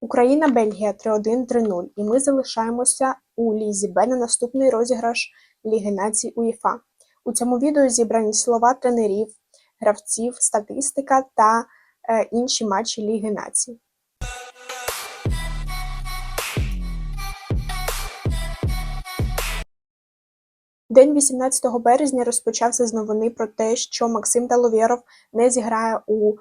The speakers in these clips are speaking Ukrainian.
Україна, Бельгія 3-1, 3-0. І ми залишаємося у Лізі Б на наступний розіграш Ліги націй УЄФА. У цьому відео зібрані слова тренерів, гравців, статистика та е, інші матчі Ліги націй. День 18 березня розпочався з новини про те, що Максим Таловєров не зіграє у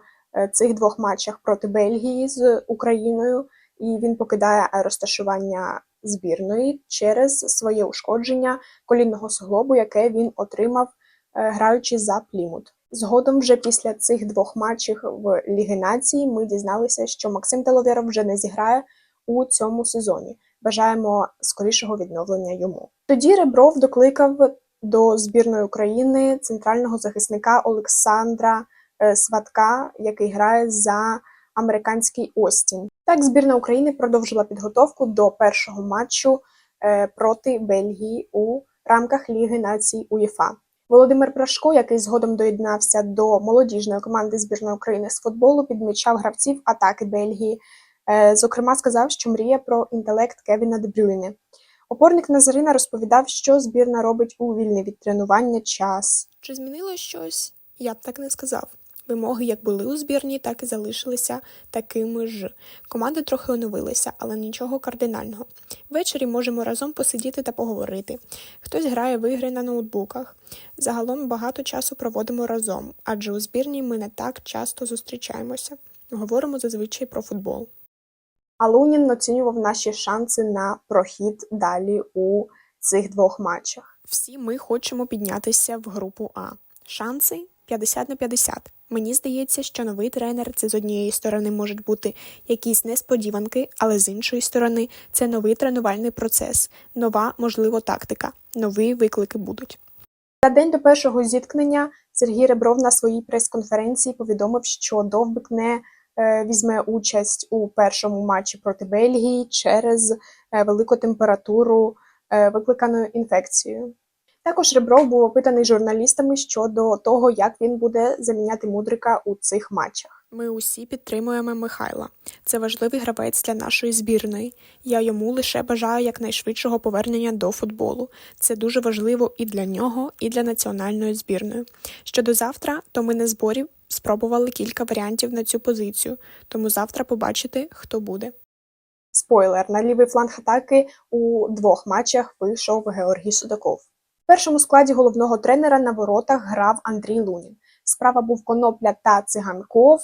цих двох матчах проти Бельгії з Україною, і він покидає е, розташування збірної через своє ушкодження колінного суглобу, яке він отримав, е, граючи за Плімут. Згодом, вже після цих двох матчів в Ліги націй, ми дізналися, що Максим Таловєров вже не зіграє у цьому сезоні. Бажаємо скорішого відновлення йому. Тоді Ребров докликав до збірної України центрального захисника Олександра е, Сватка, який грає за американський Остін. Так, збірна України продовжила підготовку до першого матчу е, проти Бельгії у рамках Ліги націй УЄФА. Володимир Прашко, який згодом доєднався до молодіжної команди збірної України з футболу, підмічав гравців атаки Бельгії. Е, Зокрема, сказав, що мріє про інтелект Кевіна Де Брюйне. Опорник Назарина розповідав, що збірна робить у вільний від тренування час. Чи змінило щось? Я б так не сказав. Вимоги як були у збірні, так і залишилися такими ж. Команди трохи оновилися, але нічого кардинального. Ввечері можемо разом посидіти та поговорити. Хтось грає в ігри на ноутбуках. Загалом багато часу проводимо разом, адже у збірній ми не так часто зустрічаємося. Говоримо зазвичай про футбол. А Лунін оцінював наші шанси на прохід далі у цих двох матчах. Всі ми хочемо піднятися в групу А. Шанси 50 на 50. Мені здається, що новий тренер це з однієї сторони можуть бути якісь несподіванки, але з іншої сторони це новий тренувальний процес, нова, можливо, тактика, нові виклики будуть. За день до першого зіткнення Сергій Ребров на своїй прес-конференції повідомив, що Довбик не е, візьме участь у першому матчі проти Бельгії через е, велику температуру, е, викликану інфекцією. Також Ребров був опитаний журналістами щодо того, як він буде заміняти Мудрика у цих матчах. Ми усі підтримуємо Михайла. Це важливий гравець для нашої збірної. Я йому лише бажаю якнайшвидшого повернення до футболу. Це дуже важливо і для нього, і для національної збірної. Щодо завтра, то ми на зборі спробували кілька варіантів на цю позицію, тому завтра побачите, хто буде. Спойлер: на лівий фланг атаки у двох матчах вийшов Георгій Судаков. Першому складі головного тренера на воротах грав Андрій Лунін. Справа був Конопля та Циганков,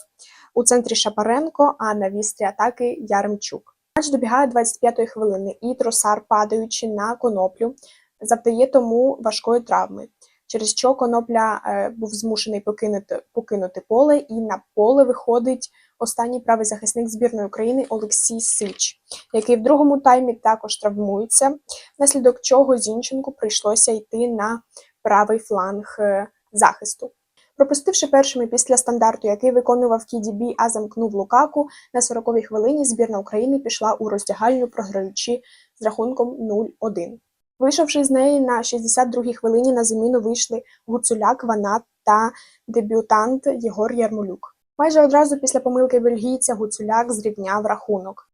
у центрі Шапаренко, а на вістрі атаки Яремчук. Матч добігає 25-ї хвилини, і Тросар, падаючи на коноплю, завдає тому важкої травми, через що конопля е, був змушений покинути, покинути поле, і на поле виходить останній правий захисник збірної України Олексій Сич, який в другому таймі також травмується, внаслідок чого Зінченку прийшлося йти на правий фланг е, захисту. Пропустивши першими після стандарту, який виконував Кідібі, а замкнув Лукаку, на 40-й хвилині збірна України пішла у роздягальню, програючи з рахунком 0-1. Вийшовши з неї на 62-й хвилині на заміну вийшли Гуцуляк, Ванат та дебютант Єгор Ярмолюк. Майже одразу після помилки бельгійця Гуцуляк зрівняв рахунок.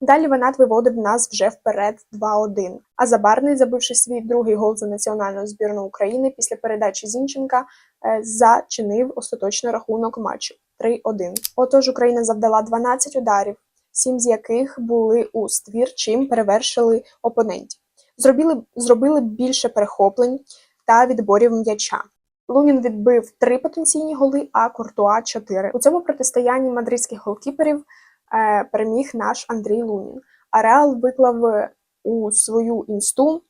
Далі Ванат виводив нас вже вперед 2-1. А Забарний, забивши свій другий гол за національну збірну України після передачі Зінченка, е, зачинив остаточний рахунок матчу 3-1. Отож Україна завдала 12 ударів, 7 з яких були у ствір, чим перевершили опонентів. Зробили, зробили більше перехоплень та відборів м'яча. Лунін відбив три потенційні голи, а Куртуа 4. У цьому протистоянні мадридських голкіперів е, переміг наш Андрій Лунін. А Реал виклав е, у свою інсту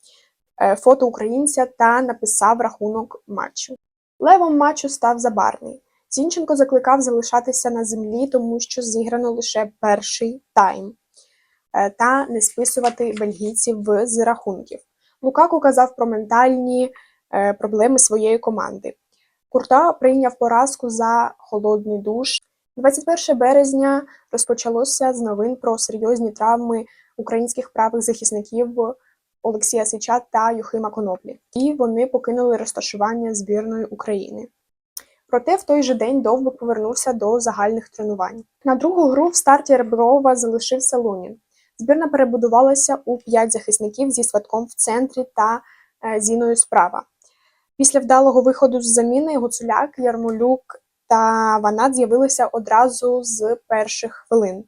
е, фото українця та написав рахунок матчу. Левом матчу став Забарний. Зінченко закликав залишатися на землі, тому що зіграно лише перший тайм е, та не списувати бельгійців з рахунків. Лукаку казав про ментальні проблеми своєї команди. Курта прийняв поразку за холодний душ. 21 березня розпочалося з новин про серйозні травми українських правих захисників Олексія Сича та Юхима Коноплі. І вони покинули розташування збірної України. Проте в той же день Довбик повернувся до загальних тренувань. На другу гру в старті Реброва залишився Лунін. Збірна перебудувалася у п'ять захисників зі сватком в центрі та е, Зіною справа. Після вдалого виходу з заміни Гуцуляк, Ярмолюк та Ванат з'явилися одразу з перших хвилин.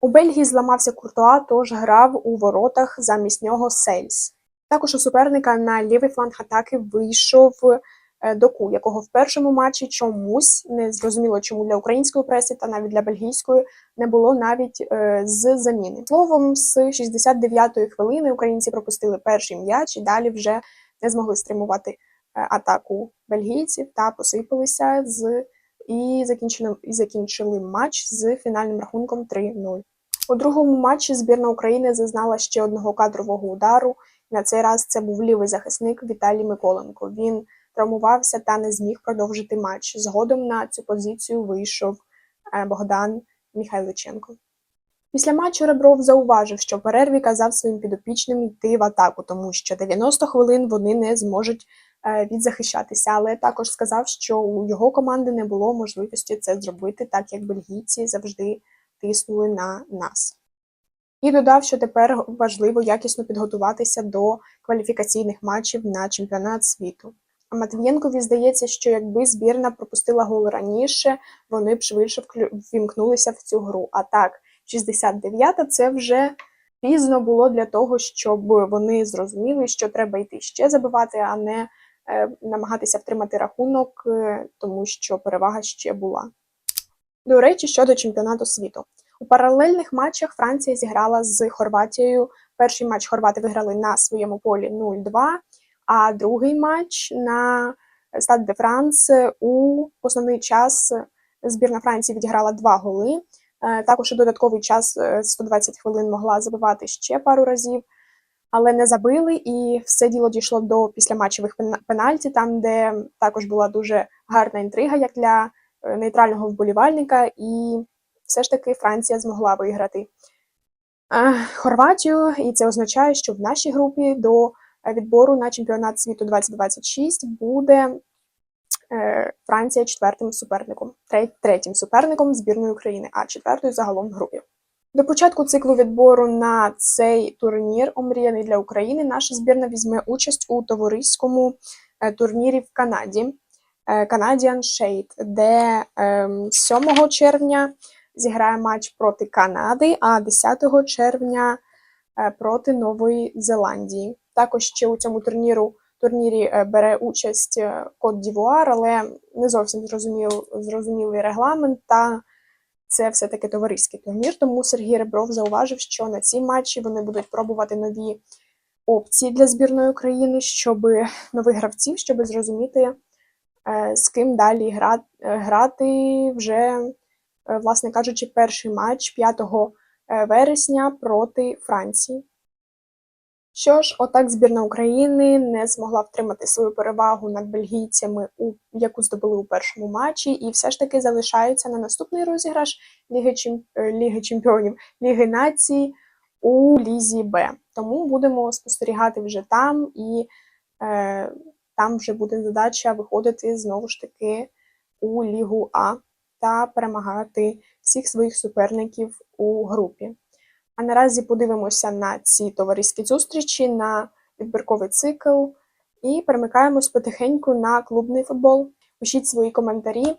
У Бельгії зламався Куртуа, тож грав у воротах замість нього Сельс. Також у суперника на лівий фланг атаки вийшов е, Доку, якого в першому матчі чомусь не зрозуміло, чому для української преси та навіть для бельгійської не було навіть е, з заміни. Словом, з 69-ї хвилини українці пропустили перший м'яч і далі вже не змогли стримувати атаку бельгійців та посипалися з і закінчили, і закінчили матч з фінальним рахунком 3-0. У другому матчі збірна України зазнала ще одного кадрового удару. На цей раз це був лівий захисник Віталій Миколенко. Він травмувався та не зміг продовжити матч. Згодом на цю позицію вийшов е, Богдан Михайличенко. Після матчу Ребров зауважив, що перерві казав своїм підопічним йти в атаку, тому що 90 хвилин вони не зможуть е, відзахищатися. Але також сказав, що у його команди не було можливості це зробити, так як бельгійці завжди тиснули на нас. І додав, що тепер важливо якісно підготуватися до кваліфікаційних матчів на чемпіонат світу. А Матвієнкові здається, що якби збірна пропустила гол раніше, вони б швидше ввімкнулися в цю гру. А так, 69-та це вже пізно було для того, щоб вони зрозуміли, що треба йти ще забивати, а не е, намагатися втримати рахунок, е, тому що перевага ще була. До речі, щодо чемпіонату світу. У паралельних матчах Франція зіграла з Хорватією. Перший матч хорвати виграли на своєму полі 0-2, а другий матч на Стад де Франс у основний час збірна Франції відіграла два голи. Е, Також у додатковий час е, 120 хвилин могла забивати ще пару разів, але не забили. І все діло дійшло до післяматчевих пена- пенальті, там, де також була дуже гарна інтрига, як для е, нейтрального вболівальника, і все ж таки Франція змогла виграти Хорватію, і це означає, що в нашій групі до відбору на чемпіонат світу 2026 буде е, Франція четвертим суперником, третім суперником збірної України, а четвертою загалом в групі. До початку циклу відбору на цей турнір, омріяний для України, наша збірна візьме участь у товариському е, турнірі в Канаді е, Canadian Shade, де ем, 7 червня зіграє матч проти Канади, а 10 червня е, проти Нової Зеландії. Також ще у цьому турніру турнірі бере участь Кот Дівуар, але не зовсім зрозумілий регламент та це все-таки товариський турнір. Тому Сергій Ребров зауважив, що на ці матчі вони будуть пробувати нові опції для збірної України, щоб нових гравців, щоб зрозуміти, е, з ким далі е, грати вже, е, власне кажучи, перший матч 5 е, вересня проти Франції. Що ж, отак збірна України не змогла втримати свою перевагу над бельгійцями, у яку здобули у першому матчі, і все ж таки залишаються на наступний розіграш Ліги, Чемп- е, Ліги Чемпіонів, Ліги Націй у Лізі Б. Тому будемо спостерігати вже там, і е, там вже буде задача виходити знову ж таки у Лігу А та перемагати всіх своїх суперників у групі. А наразі подивимося на ці товариські зустрічі, на відбірковий цикл і перемикаємось потихеньку на клубний футбол. Пишіть свої коментарі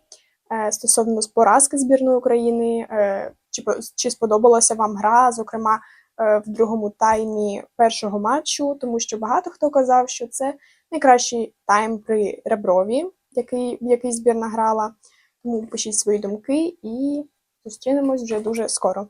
е, стосовно поразки збірної України, е, чи, чи сподобалася вам гра, зокрема е, в другому таймі першого матчу, тому що багато хто казав, що це найкращий тайм при Реброві, який, в який збірна грала. Тому пишіть свої думки і зустрінемось вже дуже скоро.